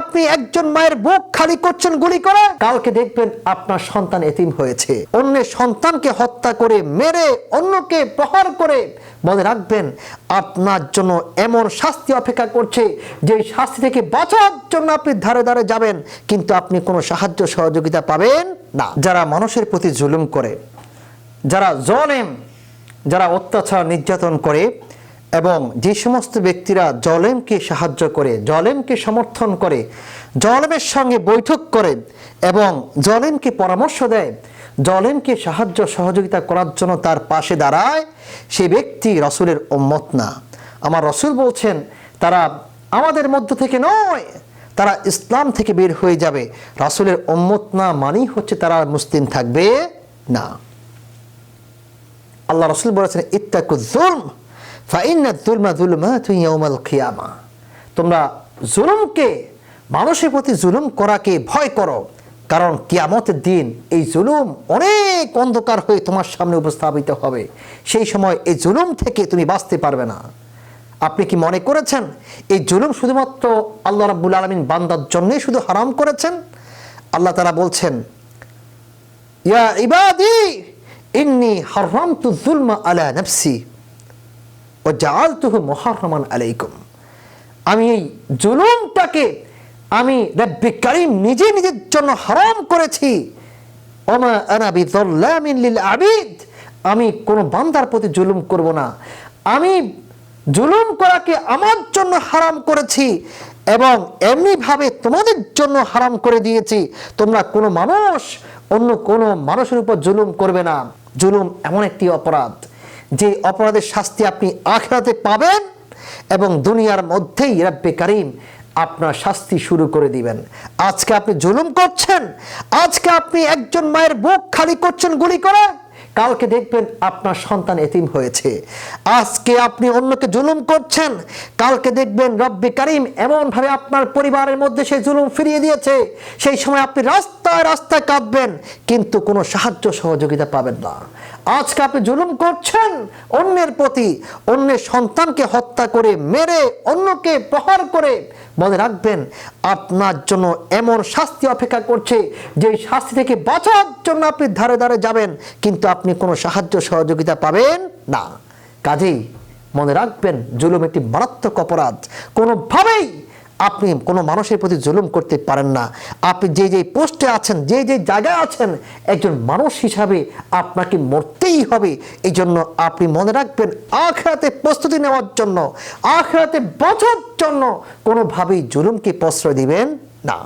আপনি একজন মায়ের বুক খালি করছেন গুলি করে, কালকে দেখবেন আপনার সন্তান এতিম হয়েছে। অন্যের সন্তানকে হত্যা করে, মেরে, অন্যকে প্রহার করে মনে রাখবেন, আপনার জন্য এমন শাস্তি অপেক্ষা করছে যে শাস্তি থেকে বাঁচার জন্য আপনি ধারে ধারে যাবেন, কিন্তু আপনি কোনো সাহায্য সহযোগিতা পাবেন না। যারা মানুষের প্রতি জুলুম করে, যারা জলেম, যারা অত্যাচার নির্যাতন করে এবং যে সমস্ত ব্যক্তিরা জলেমকে সাহায্য করে, জলেমকে সমর্থন করে, জলেমের সঙ্গে বৈঠক করে এবং জলেমকে পরামর্শ দেয়, জলেমকে সাহায্য, সহযোগিতা করার জন্য তার পাশে দাঁড়ায় সে ব্যক্তি রসুলের উম্মত না। আমার রসুল বলছেন, তারা আমাদের মধ্য থেকে নয়, তারা ইসলাম থেকে বের হয়ে যাবে। রাসুলের উম্মত না মানেই হচ্ছে তারা মুসলিম থাকবে না। আল্লাহ রসুল বলেছেন ইত্তাকু জুলম জুলমা জুলমা তোমরা জুলুমকে, মানুষের প্রতি জুলুম করাকে ভয় করো, কারণ কিয়ামতের দিন এই জুলুম অনেক অন্ধকার হয়ে তোমার সামনে উপস্থাপিত হবে। সেই সময় এই জুলুম থেকে তুমি বাঁচতে পারবে না। আপনি কি মনে করেছেন, এই জুলুম শুধুমাত্র আল্লাহ রাব্বুল আলমিন বান্দার জন্যই শুধু হারাম করেছেন? আল্লাহ তারা বলছেন, ইয়া ইবাদি, ইন্নি হারামতু যুলমা আলা নাফসি। ও জাআলতুহু মুহাররামান আলাইকুম। আমি এই জুলুমটাকে আমি রব্বি নিজে নিজের জন্য হারাম করেছি। ওমা আনা বিযাল্লামিন লিল আবিদ। আমি কোনো বান্দার প্রতি জুলুম করব না। আমি জুলুম করাকে আমার জন্য হারাম করেছি এবং এমনিভাবে তোমাদের জন্য হারাম করে দিয়েছি। তোমরা কোনো মানুষ অন্য কোনো মানুষের উপর জুলুম করবে না। জুলুম এমন একটি অপরাধ। যে অপরাধের শাস্তি আপনি আখরাতে পাবেন এবং দুনিয়ার মধ্যেই রাব্বে কারিম আপনার শাস্তি শুরু করে দিবেন। আজকে আপনি জুলুম করছেন, আজকে আপনি একজন মায়ের বুক খালি করছেন গুলি করে, কালকে দেখবেন আপনার সন্তান এতিম হয়েছে। আজকে আপনি অন্যকে জুলুম করছেন, কালকে দেখবেন রব্বি কারিম এমনভাবে আপনার পরিবারের মধ্যে সেই জুলুম ফিরিয়ে দিয়েছে, সেই সময় আপনি রাস্তায় রাস্তায় কাঁদবেন, কিন্তু কোনো সাহায্য সহযোগিতা পাবেন না। আজকে আপনি জুলুম করছেন অন্যের প্রতি। অন্যের সন্তানকে হত্যা করে, মেরে, অন্যকে প্রহার করে। মনে রাখবেন, আপনার জন্য এমন শাস্তি অপেক্ষা করছে, যে শাস্তি থেকে বাঁচার জন্য আপনি ধারে ধারে যাবেন, কিন্তু আপনি কোনো সাহায্য সহযোগিতা পাবেন না। কাজেই মনে রাখবেন, জুলুম একটি মারাত্মক অপরাধ। কোনোভাবেই আপনি কোনো মানুষের প্রতি জুলুম করতে পারেন না। আপনি যে যে পোস্টে আছেন, যে যে জায়গায় আছেন, একজন মানুষ হিসাবে আপনাকে মরতেই হবে। এই জন্য আপনি মনে রাখবেন আখড়াতে প্রস্তুতি নেওয়ার জন্য আখড়াতে বাঁচার জন্য কোনোভাবেই জুলুমকে প্রশ্রয় দিবেন না।